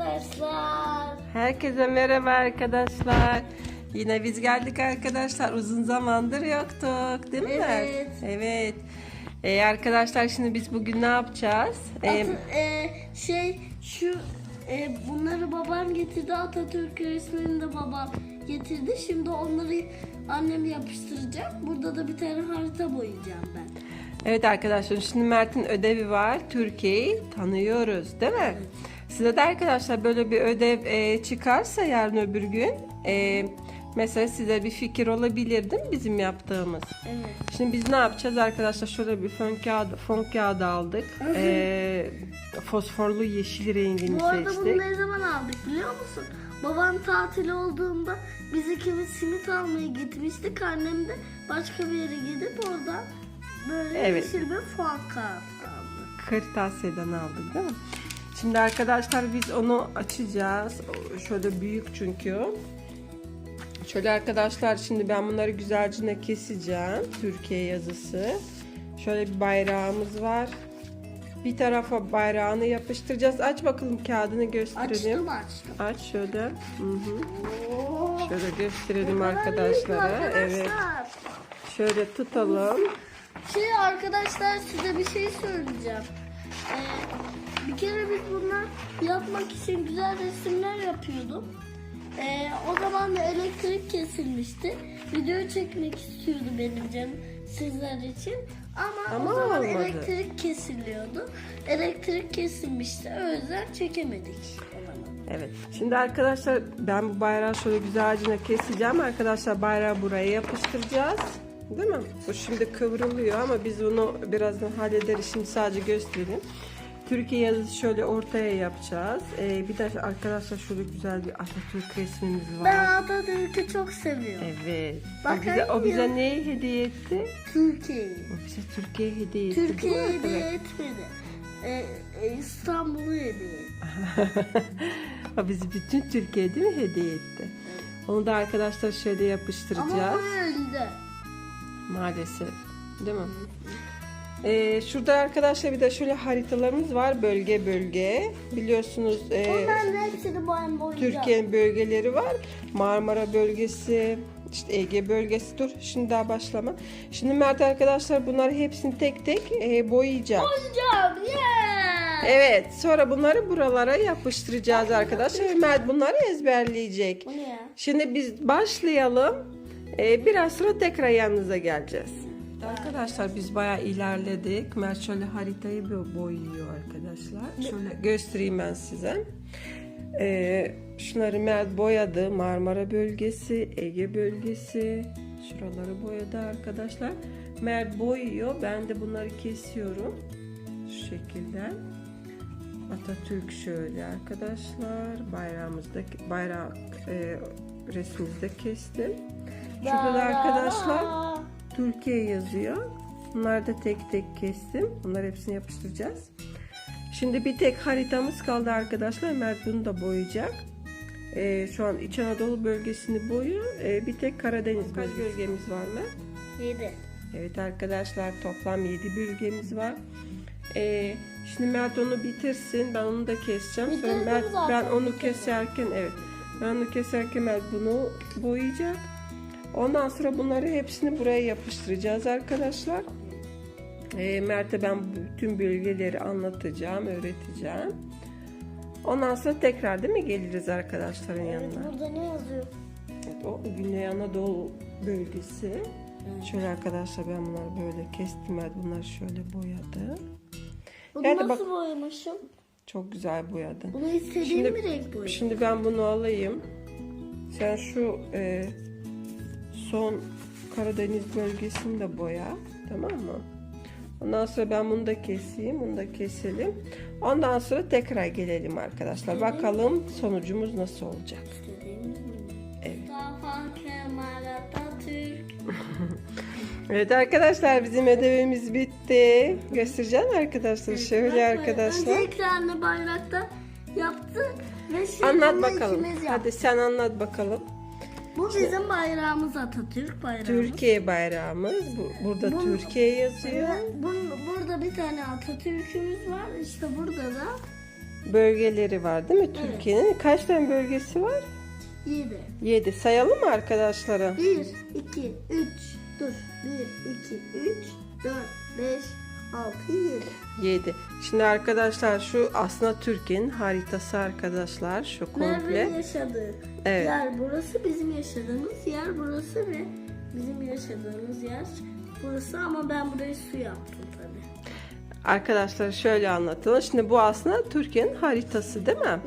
arkadaşlar. Herkese merhaba arkadaşlar. Yine biz geldik arkadaşlar. Uzun zamandır yoktuk değil mi? Evet. Evet. Ee, arkadaşlar şimdi biz bugün ne yapacağız? Ee, Atı- e, şey şu e, bunları babam getirdi Atatürk resmini de babam getirdi. Şimdi onları annem yapıştıracak. Burada da bir tane harita boyayacağım ben. evet arkadaşlar şimdi Mert'in ödevi var. Türkiye'yi tanıyoruz değil mi? Size de arkadaşlar böyle bir ödev e, çıkarsa yarın öbür gün e, mesela size bir fikir olabilir değil mi bizim yaptığımız? Evet. Şimdi biz ne yapacağız arkadaşlar? Şöyle bir fön kağıdı, fon kağıdı aldık. Ee, fosforlu yeşil rengini Bu arada seçtik. bunu ne zaman aldık biliyor musun? Babam tatil olduğunda biz ikimiz simit almaya gitmiştik. Annem de başka bir yere gidip oradan böyle Evet. yeşil bir fon kağıt aldı. Kırtasiye'den aldık değil mi? Şimdi arkadaşlar biz onu açacağız. Şöyle büyük çünkü. Şöyle arkadaşlar şimdi ben bunları güzelce keseceğim. Türkiye yazısı. Şöyle bir bayrağımız var. Bir tarafa bayrağını yapıştıracağız. Aç bakalım kağıdını gösterelim. Açtım açtım. Aç şöyle. Hı hı. Oo. Şöyle gösterelim arkadaşlara. Evet. arkadaşlar. Şöyle tutalım. Şey arkadaşlar size bir şey söyleyeceğim. Ee, bir kere biz bunlar yapmak için güzel resimler yapıyorduk. Ee, o zaman da elektrik kesilmişti. Video çekmek istiyordu benim canım sizler için. Ama, Ama o zaman olmadı. elektrik kesiliyordu. Elektrik kesilmişti. O yüzden çekemedik. o zaman. Evet. Şimdi arkadaşlar ben bu bayrağı şöyle güzelce keseceğim. Arkadaşlar bayrağı buraya yapıştıracağız. Değil mi? Bu şimdi kıvrılıyor ama biz bunu birazdan hallederiz. Şimdi sadece göstereyim. Türkiye yazısı şöyle ortaya yapacağız. Ee, bir de arkadaşlar şöyle güzel bir Atatürk resmimiz Ben var. Atatürk'ü çok seviyorum. Evet. O Bakayım bize, o bize neyi hediye etti? Türkiye'yi. O bize Türkiye hediye etti. Türkiye'yi hediye etmedi. Ee, e, İstanbul'u hediye etti. o bizi bütün Türkiye değil mi hediye etti? Onu da arkadaşlar şöyle yapıştıracağız. Ama o öldü. Maalesef. Değil mi? Ee, şurada arkadaşlar bir de şöyle haritalarımız var bölge bölge. Biliyorsunuz e, hepsini boyun. Türkiye'nin bölgeleri var. Marmara bölgesi, işte Ege bölgesi. Dur şimdi daha başlama. Şimdi Mert arkadaşlar bunları hepsini tek tek e, boyayacak. Boyayacağım. Yeah. Evet sonra bunları buralara yapıştıracağız arkadaşlar. Mert bunları ezberleyecek. Bu ne ya? Şimdi biz başlayalım. Ee, biraz sonra tekrar yanınıza geleceğiz. Arkadaşlar biz bayağı ilerledik. Mert şöyle haritayı bir boyuyor arkadaşlar. Şöyle göstereyim ben size. Ee, şunları Mert boyadı. Marmara bölgesi, Ege bölgesi. Şuraları boyadı arkadaşlar. Mert boyuyor. Ben de bunları kesiyorum. Şu şekilde. Atatürk şöyle arkadaşlar. Bayrağımızda bayrak e, resmimizde kestim. Şurada da arkadaşlar Türkiye yazıyor. Bunları da tek tek kestim. Bunları hepsini yapıştıracağız. Şimdi bir tek haritamız kaldı arkadaşlar. Mert bunu da boyayacak. E, şu an İç Anadolu bölgesini boyuyor. E, bir tek Karadeniz Kaç bölgemiz var mı? Yedi. Evet arkadaşlar toplam 7 bölgemiz var. Ee, şimdi Mert onu bitirsin. Ben onu da keseceğim. Sonra Bitirdim Mert, zaten, ben onu keserken evet. Ben onu keserken Mert bunu boyayacak. Ondan sonra bunları hepsini buraya yapıştıracağız arkadaşlar. Ee, Mert'e ben bütün bölgeleri anlatacağım, öğreteceğim. Ondan sonra tekrar değil mi geliriz arkadaşların Evet, yanına. burada ne yazıyor? Evet, o Güney Anadolu bölgesi. Şöyle arkadaşlar ben bunları böyle kestim. Mert bunları şöyle boyadı. Bunu Yani nasıl bak- boyamışım? Çok güzel boyadın. Bunu istediğim Şimdi- renk boyadım. Şimdi ben bunu alayım. Sen şu e, son Karadeniz bölgesini de boya. Tamam mı? Ondan sonra ben bunu da keseyim. Bunu da keselim. Ondan sonra tekrar gelelim arkadaşlar. Bakalım sonucumuz nasıl olacak. Evet. Arkadaşlar bizim ödevimiz bitti. Göstereceğim arkadaşlar. Şöyle arkadaşlar. Ekranlı bayrakta yaptık ve şimdi Anlat bakalım. Hadi sen anlat bakalım. Bu bizim bayrağımız Atatürk bayrağımız. Türkiye bayrağımız. Bu- Burada Bu- Türkiye yazıyor. Bun- burada bir tane Atatürk'ümüz var. İşte burada da bölgeleri var değil mi Türkiye'nin? Kaç tane bölgesi var? 7. 7. Sayalım mı arkadaşlara? 1, 2, 3, dur. 1, 2, 3, 4, 5, 6, 7. 7. Şimdi arkadaşlar şu aslında Türkiye'nin haritası arkadaşlar. Şu komple. yaşadığı Evet. yer burası, bizim yaşadığımız yer burası ve bizim yaşadığımız yer burası ama ben burayı su yaptım tabii. Arkadaşlar şöyle anlatalım. Şimdi bu aslında Türkiye'nin haritası değil mi?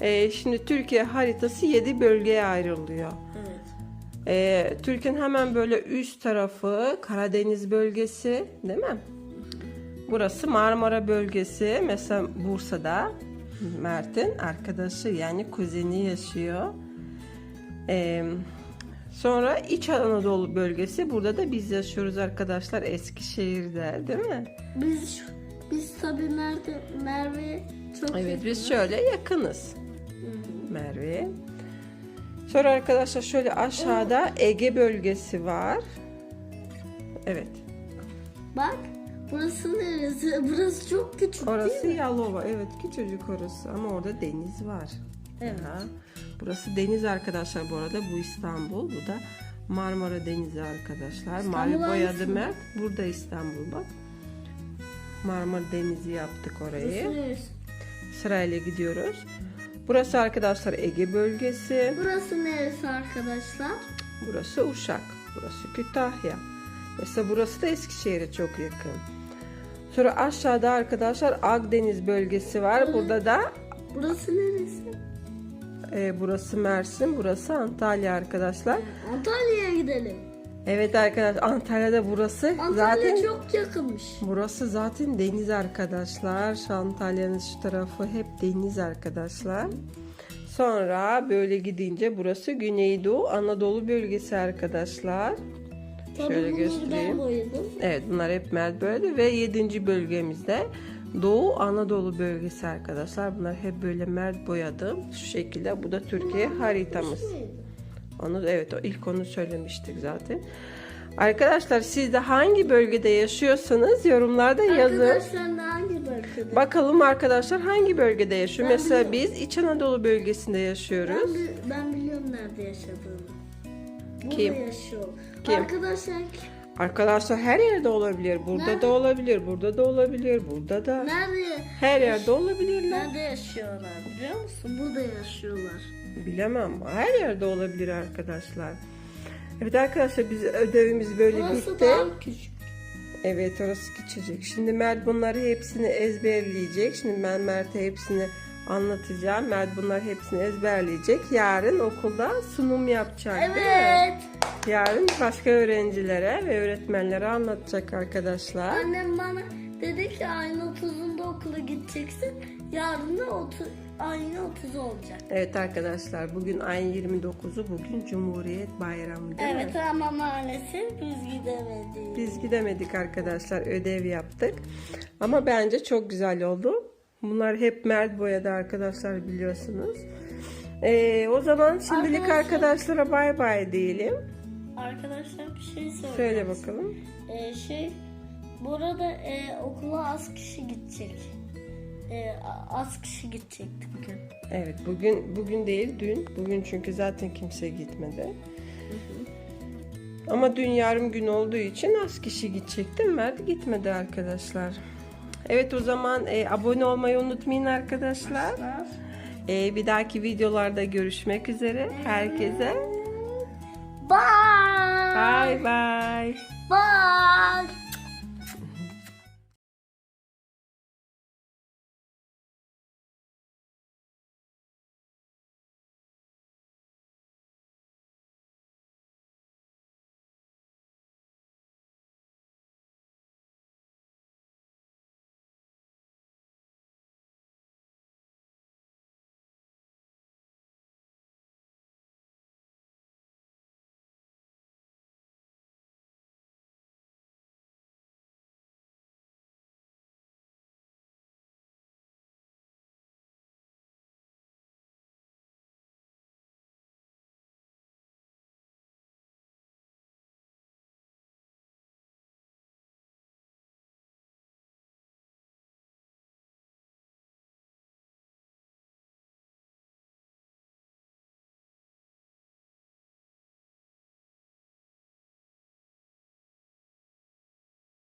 Ee, şimdi Türkiye haritası 7 bölgeye ayrılıyor. Evet. Ee, Türkiye'nin hemen böyle üst tarafı Karadeniz bölgesi değil mi? Burası Marmara bölgesi. Mesela Bursa'da Mert'in arkadaşı yani kuzeni yaşıyor. Ee, sonra İç Anadolu bölgesi. Burada da biz yaşıyoruz arkadaşlar Eskişehir'de değil mi? Biz biz tabii Merve Merve çok Evet biz yakınız. şöyle yakınız hı. Merve'ye. Sonra arkadaşlar şöyle aşağıda Ege bölgesi var. Evet. Bak burası neresi? Burası çok küçük Orası değil mi? Yalova. Evet küçücük orası ama orada deniz var. Evet. Ya. Burası deniz arkadaşlar bu arada. Bu İstanbul. Bu da Marmara Denizi arkadaşlar. İstanbul Mavi boyadı? Mert. Burada İstanbul bak. Marmara Denizi yaptık orayı. Burası? Sırayla gidiyoruz. Burası arkadaşlar Ege bölgesi. Burası neresi arkadaşlar? Burası Uşak. Burası Kütahya. Mesela burası da Eskişehir'e çok yakın. Sonra aşağıda arkadaşlar Akdeniz bölgesi var. Burada da Burası neresi? e, burası Mersin, burası Antalya arkadaşlar. Antalya'ya gidelim. Evet arkadaşlar Antalya'da burası Antalya zaten çok yakınmış. burası zaten deniz arkadaşlar. Şu Antalya'nın şu tarafı hep deniz arkadaşlar. Sonra böyle gidince burası Güneydoğu Anadolu bölgesi arkadaşlar. Tabii Şöyle bunları göstereyim. ben boyadım. Evet bunlar hep Mert böyle ve 7. bölgemizde Doğu Anadolu bölgesi arkadaşlar. Bunlar hep böyle Mert boyadım. Şu şekilde bu da Türkiye haritamız. Onu evet o ilk onu söylemiştik zaten. Arkadaşlar siz de hangi bölgede yaşıyorsanız yorumlarda yazın. Arkadaşlar da hangi bölgede? Bakalım arkadaşlar hangi bölgede yaşıyor? Ben Mesela biliyorum. biz İç Anadolu bölgesinde yaşıyoruz. Ben, ben biliyorum nerede yaşadığını. Burada Kim? yaşıyor. Kim? Arkadaşlar Arkadaşlar her yerde olabilir. Burada Nerede? da olabilir, burada da olabilir, burada da. nerede Her yerde olabilirler. nerede yaşıyorlar biliyor musun? Burada yaşıyorlar. Bilemem. Her yerde olabilir arkadaşlar. Evet arkadaşlar biz ödevimiz böyle Burası bitti. daha küçük. Evet orası küçücük. Şimdi Mert bunları hepsini ezberleyecek. Şimdi ben Mert'e hepsini anlatacağım. Mert bunları hepsini ezberleyecek. Yarın okulda sunum yapacak değil mi? Evet. Yarın başka öğrencilere ve öğretmenlere anlatacak arkadaşlar. Annem bana dedi ki ayın 30'unda okula gideceksin. Yarın da 30, ayın 30 olacak. Evet arkadaşlar bugün ayın 29'u bugün Cumhuriyet Bayramı değil mi? Evet ama maalesef biz gidemedik. Biz gidemedik arkadaşlar ödev yaptık. Ama bence çok güzel oldu. Bunlar hep mert boyadı arkadaşlar biliyorsunuz. Ee, o zaman şimdilik Arkadaşlar- arkadaşlara bay bay diyelim. Arkadaşlar bir şey söyleyeyim. Söyle bakalım. Ee, şey burada e, okula az kişi gidecek. E, az kişi gidecekti bugün. Evet bugün bugün değil dün. Bugün çünkü zaten kimse gitmedi. Ama dün yarım gün olduğu için az kişi gidecekti. Mert gitmedi arkadaşlar. Evet o zaman e, abone olmayı unutmayın arkadaşlar. E, bir dahaki videolarda görüşmek üzere. Herkese Bye. bye bye. Bye.